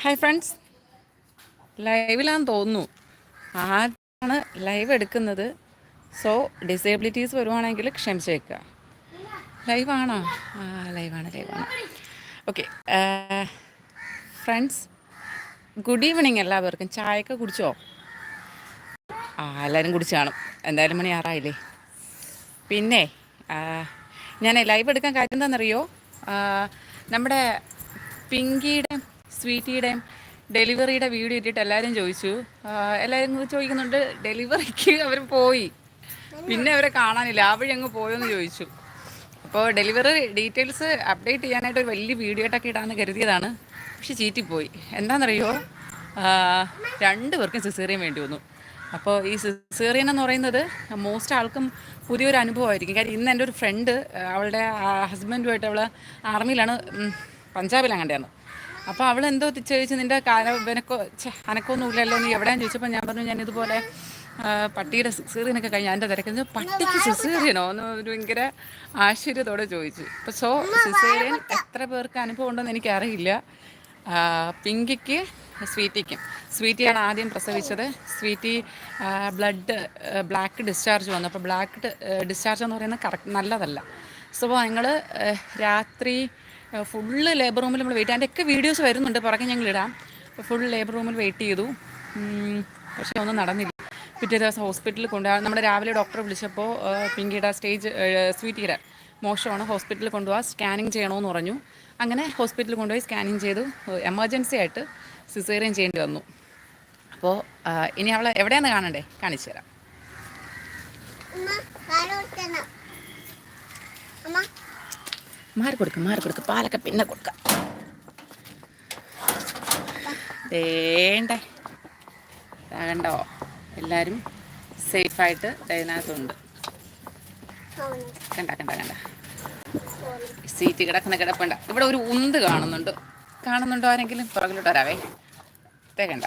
Hi friends ലൈവിലാന്ന് തോന്നുന്നു. ആദ്യമാണ് live എടുക്കുന്നത്. സോ ഡിസേബിലിറ്റീസ് വരുവാണെങ്കിൽ ക്ഷമിച്ചേക്കുക ലൈവാണോ ആ ലൈവാണ് ലൈവാണ് ഓക്കെ ഫ്രണ്ട്സ് ഗുഡ് ഈവനിങ് എല്ലാവർക്കും. ചായയൊക്കെ കുടിച്ചോ? ആ എല്ലാവരും കുടിച്ച് കാണും. എന്തായാലും മണി ആറായില്ലേ? പിന്നെ ഞാൻ ലൈവ് എടുക്കാൻ കാര്യം എന്താണെന്നറിയോ നമ്മുടെ പിങ്കിയുടെയും സ്വീറ്റിയുടെയും ഡെലിവറിയുടെ വീഡിയോ ഇട്ടിട്ട് എല്ലാവരും ചോദിച്ചു. എല്ലാവരും ചോദിക്കുന്നുണ്ട് ഡെലിവറിക്ക് അവർ പോയി. പിന്നെ അവരെ കാണാനില്ല. ആ വഴി അങ്ങ് പോയെന്ന് ചോദിച്ചു. അപ്പോൾ ഡെലിവറി ഡീറ്റെയിൽസ് അപ്ഡേറ്റ് ചെയ്യാനായിട്ട് ഒരു വലിയ വീഡിയോ ആയിട്ടൊക്കെ കരുതിയതാണ്. പക്ഷെ ചീറ്റിപ്പോയി. എന്താണെന്നറിയോ രണ്ട് പേർക്കും സിസേറിയൻ വേണ്ടി വന്നു. അപ്പോൾ ഈ സിസേറിയൻ എന്ന് പറയുന്നത് മോസ്റ്റ് ആൾക്കും പുതിയൊരു അനുഭവമായിരിക്കും. കാര്യം ഇന്ന് എന്റെ ഒരു ഫ്രണ്ട് അവളുടെ ഹസ്ബൻഡുമായിട്ട് അവൾ ആർമിയിലാണ് പഞ്ചാബിലാണ് കണ്ടതാണ് അപ്പോൾ അവൾ എന്തോ ചോദിച്ചു നിന്റെ കാല ഇവനക്കോ അനക്കൊന്നുമില്ലല്ലോ നീ എവിടെയാന്ന് ചോദിച്ചപ്പോൾ ഞാൻ പറഞ്ഞു ഞാൻ ഇതുപോലെ പട്ടിയുടെ സിസേറിയനൊക്കെ കഴിഞ്ഞ് അതിന്റെ തിരക്കുന്നത് പട്ടിക്ക് സിസേറിയനോ എന്ന് ഒരു ഭയങ്കര ആശ്ചര്യത്തോടെ ചോദിച്ചു. അപ്പോൾ സോ സിസേറിയൻ എത്ര പേർക്ക് അനുഭവം ഉണ്ടെന്ന് എനിക്കറിയില്ല പിങ്കിക്ക് സ്വീറ്റിക്കും. സ്വീറ്റിയാണ് ആദ്യം പ്രസവിച്ചത്. സ്വീറ്റി ബ്ലഡ് ബ്ലാക്ക് ഡിസ്ചാർജ് വന്നു. അപ്പോൾ ബ്ലാക്ക് ഡിസ്ചാർജ് എന്ന് പറയുന്നത് കറക്റ്റ് നല്ലതല്ല. സോ ഞങ്ങൾ രാത്രി ഫുള്ള് ലേബർ റൂമിൽ നമ്മൾ വെയിറ്റ് അതിന്റെയൊക്കെ വീഡിയോസ് വരുന്നുണ്ട്. പുറകെ ഞങ്ങൾ ഇടാം. ഫുൾ ലേബർ റൂമിൽ വെയിറ്റ് ചെയ്തു. പക്ഷേ ഒന്നും നടന്നില്ല. പിറ്റേ ദിവസം ഹോസ്പിറ്റലിൽ കൊണ്ടുപോകാൻ നമ്മുടെ രാവിലെ ഡോക്ടറെ വിളിച്ചപ്പോൾ പിങ്കിയുടെ സ്റ്റേജ് സ്വീറ്റിയുടെ മോശമാണ്. ഹോസ്പിറ്റലിൽ കൊണ്ടുപോകാൻ സ്കാനിങ് ചെയ്യണമെന്ന് പറഞ്ഞു. അങ്ങനെ ഹോസ്പിറ്റലിൽ കൊണ്ടുപോയി സ്കാനിങ് ചെയ്തു. എമർജൻസി ആയിട്ട് സിസേറിയൻ ചെയ്യേണ്ടി വന്നു. അപ്പോൾ ഇനി അവളെ എവിടെയാണ് കാണണ്ടേ? കാണിച്ചു തരാം. മാറി കൊടുക്ക് മാറി കൊടുക്ക്. പാലൊക്കെ പിന്നെ കൊടുക്ക. വേണ്ടേ എല്ലാരും കണ്ടോ? എല്ലാവരും സേഫായിട്ട് ഇതിനകത്തുണ്ട്. അവന് കണ്ട കണ്ട. കണ്ട സീറ്റ് കിടക്കുന്ന കിടപ്പണ്ട. ഇവിടെ ഒരു ഉന്ത് കാണുന്നുണ്ട്. കാണുന്നുണ്ടോ ആരെങ്കിലും? പുറകിലോട്ട് വരാവേ. ഇതേ കണ്ട.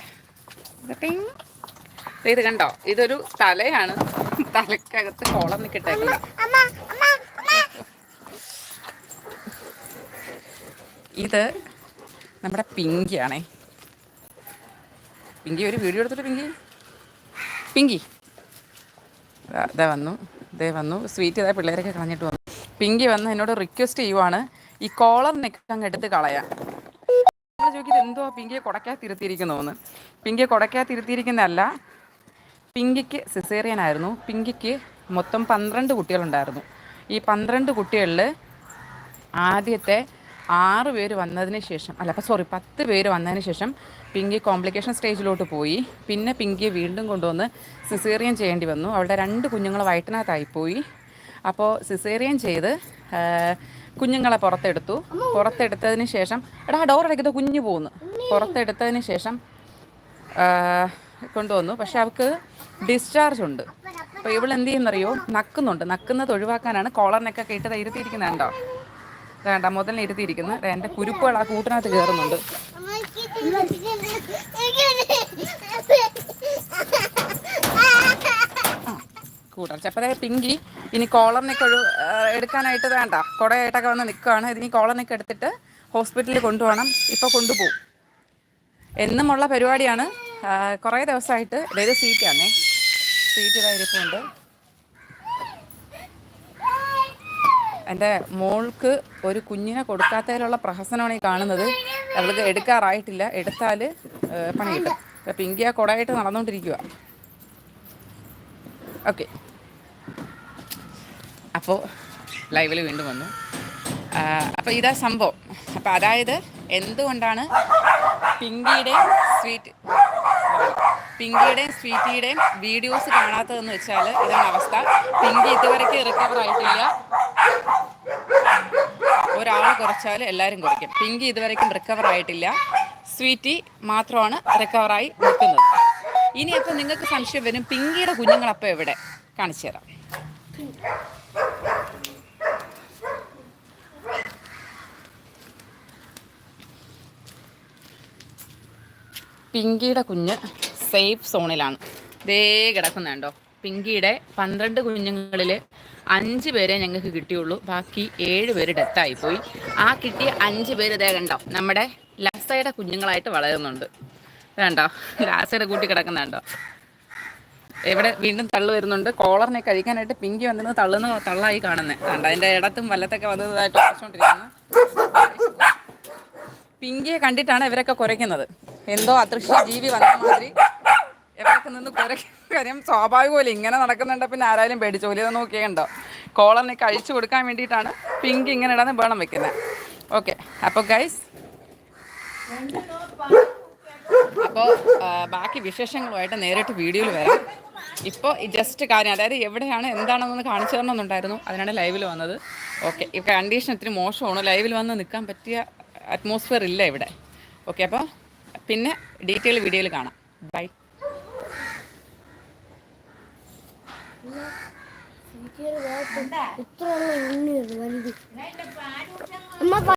ഇത് കണ്ടോ? ഇതൊരു തലയാണ്. തലക്കകത്ത് കോളം നിൽക്കട്ടേക്കുന്നത് ഇത് നമ്മുടെ പിങ്കിയാണേ. പിങ്കി ഒരു വീഡിയോ എടുത്തിട്ട് പിങ്കി. പിങ്കി. ഇതേ വന്നു ദേ വന്നു. സ്വീറ്റ് ഇതാ പിള്ളേരൊക്കെ കളഞ്ഞിട്ട് വന്നു. പിങ്കി വന്ന് എന്നോട് റിക്വസ്റ്റ് ചെയ്യുവാണ് ഈ കോളർ നെക്ക് അങ്ങ് എടുത്ത് കളയാം. ചോദിക്കുന്നത് എന്തോ പിങ്കിയെ കുടക്കാത്തിരുത്തിയിരിക്കുന്നോന്ന്. പിങ്കിയെ കുടക്കാത്തിരുത്തിയിരിക്കുന്നതല്ല പിങ്കിക്ക് സിസേറിയൻ ആയിരുന്നു. പിങ്കിക്ക് മൊത്തം പന്ത്രണ്ട് കുട്ടികളുണ്ടായിരുന്നു. ഈ പന്ത്രണ്ട് കുട്ടികളിൽ ആദ്യത്തെ ആറ് പേര് വന്നതിന് ശേഷം അല്ല അപ്പോൾ സോറി പത്ത് പേര് വന്നതിന് ശേഷം പിങ്കി കോംപ്ലിക്കേഷൻ സ്റ്റേജിലോട്ട് പോയി. പിന്നെ പിങ്കിയെ വീണ്ടും കൊണ്ടുവന്ന് സിസേറിയൻ ചെയ്യേണ്ടി വന്നു. അവളുടെ രണ്ട് കുഞ്ഞുങ്ങൾ വയറ്റിനകത്തായിപ്പോയി അപ്പോൾ സിസേറിയൻ ചെയ്ത് കുഞ്ഞുങ്ങളെ പുറത്തെടുത്തു. പുറത്തെടുത്തതിന് ശേഷം എടാ ഡോർ അടയ്ക്കുന്നത് കുഞ്ഞ് പോകുന്നു പുറത്തെടുത്തതിന് ശേഷം കൊണ്ടുവന്നു. പക്ഷെ അവൾക്ക് ഡിസ്ചാർജ് ഉണ്ട്. അപ്പോൾ ഇവൾ എന്ത് ചെയ്യുന്നറിയോ? നക്കുന്നുണ്ട്. നക്കുന്നത് ഒഴിവാക്കാനാണ് കോളറിനൊക്കെ കേട്ട് ഇരുത്തിയിരിക്കുന്നത് കണ്ടോ? വേണ്ട ദേ എന്റെ കുരുപ്പുകൾ ആ കൂട്ടിനകത്ത് കയറുന്നുണ്ട്. അപ്പോൾ അതേ പിങ്കി ഇനി കോളറിനൊക്കെ ഒരു എടുക്കാനായിട്ട് വേണ്ട. കുടയായിട്ടൊക്കെ വന്ന് നിൽക്കുകയാണ് ഇതിനി കോളറിനൊക്കെ എടുത്തിട്ട് ഹോസ്പിറ്റലിൽ കൊണ്ടുപോകണം. ഇപ്പോൾ കൊണ്ടുപോകും. എന്നുമുള്ള പരിപാടിയാണ്. കുറേ ദിവസമായിട്ട് ഇതേത് സീറ്റാണേ സീറ്റ് ഇതായിരിക്കുന്നുണ്ട് എന്റെ മോൾക്ക് ഒരു കുഞ്ഞിനെ കൊടുക്കാത്തതിലുള്ള പ്രഹസനമാണ് ഈ കാണുന്നത്. അവൾക്ക് എടുക്കാറായിട്ടില്ല. എടുത്താൽ പണി കിട്ടും. അപ്പം പിങ്കി ആ കുടയായിട്ട് നടന്നുകൊണ്ടിരിക്കുക ഓക്കെ. അപ്പോൾ ലൈവിൽ വീണ്ടും വന്നു. അപ്പോൾ ഇതാ സംഭവം. അപ്പോൾ അതായത് എന്തുകൊണ്ടാണ് പിങ്കിയുടെയും സ്വീറ്റ് പിങ്കിയുടെയും സ്വീറ്റിയുടെയും വീഡിയോസ് കാണാത്തതെന്ന് വെച്ചാൽ ഇതാണ് അവസ്ഥ. പിങ്കി ഇതുവരെയ്ക്ക് റിക്കവർ ആയിട്ടില്ല. ഒരാൾ കുറച്ചാൽ എല്ലാവരും കുറയ്ക്കും. പിങ്കി ഇതുവരെക്കും റിക്കവർ ആയിട്ടില്ല. സ്വീറ്റി മാത്രമാണ് റിക്കവറായി നിൽക്കുന്നത്. ഇനി അപ്പോൾ നിങ്ങൾക്ക് സംശയം വരും പിങ്കിയുടെ കുഞ്ഞുങ്ങളപ്പോൾ എവിടെ? കാണിച്ചു തരാം. പിങ്കിയുടെ കുഞ്ഞ് സേഫ് സോണിലാണ്. ദേ കിടക്കുന്നുണ്ടോ? പിങ്കിയുടെ പന്ത്രണ്ട് കുഞ്ഞുങ്ങളിൽ അഞ്ച് പേരെ ഞങ്ങൾക്ക് കിട്ടിയുള്ളൂ. ബാക്കി ഏഴ് പേര് ഡെത്തായിപ്പോയി ആ കിട്ടിയ അഞ്ച് പേര് ഇതേ കണ്ടോ നമ്മുടെ ലാസയുടെ കുഞ്ഞുങ്ങളായിട്ട് വളരുന്നുണ്ട്. വേണ്ടോ ലാസയുടെ കൂട്ടി കിടക്കുന്നുണ്ടോ ഇവിടെ വീണ്ടും തള്ളു വരുന്നുണ്ട്. കോളറിനെ കഴിക്കാനായിട്ട് പിങ്കി വന്നിരുന്നത് തള്ളുന്ന തള്ളായി കാണുന്നത് കണ്ടോ അതിന്റെ ഇടത്തും വല്ലത്തൊക്കെ വന്നതായിട്ട് കുറച്ചുകൊണ്ടിരിക്കുന്നു പിങ്കിയെ കണ്ടിട്ടാണ് ഇവരൊക്കെ കുരയ്ക്കുന്നത് എന്തോ അദൃശ്യ ജീവി വന്ന മാതിരി. ഇവരൊക്കെ നിന്ന് പോലെ കാര്യം ഇങ്ങനെ നടക്കുന്നുണ്ട് പിന്നെ ആരായാലും പേടിച്ചു പോലെ ഇത് നോക്കിയുണ്ടോ കോളറിനെ കഴിച്ചു കൊടുക്കാൻ വേണ്ടിയിട്ടാണ് പിങ്ക് ഇങ്ങനെ ഇടാന്ന് വേണം വെക്കുന്നത് ഓക്കെ അപ്പോൾ ഗൈസ് അപ്പോൾ ബാക്കി വിശേഷങ്ങളുമായിട്ട് നേരിട്ട് വീഡിയോയിൽ വരാം. ഇപ്പോൾ ജസ്റ്റ് കാര്യം അതായത് എവിടെയാണ് എന്താണെന്നൊന്ന് കാണിച്ചു തരണമെന്നുണ്ടായിരുന്നു. അതിനാണ് ലൈവിൽ വന്നത്. ഓക്കെ ഈ കണ്ടീഷൻ ഇത്തിരി മോശമാണ്. ലൈവിൽ വന്ന് നിൽക്കാൻ പറ്റിയ അറ്റ്മോസ്ഫിയർ ഇല്ല ഇവിടെ. ഓക്കെ അപ്പോൾ പിന്നെ ഡീറ്റെയിൽ വീഡിയോയിൽ കാണാം. ബൈ ഇത്ര ഉണ്ണി വലുത് അമ്മ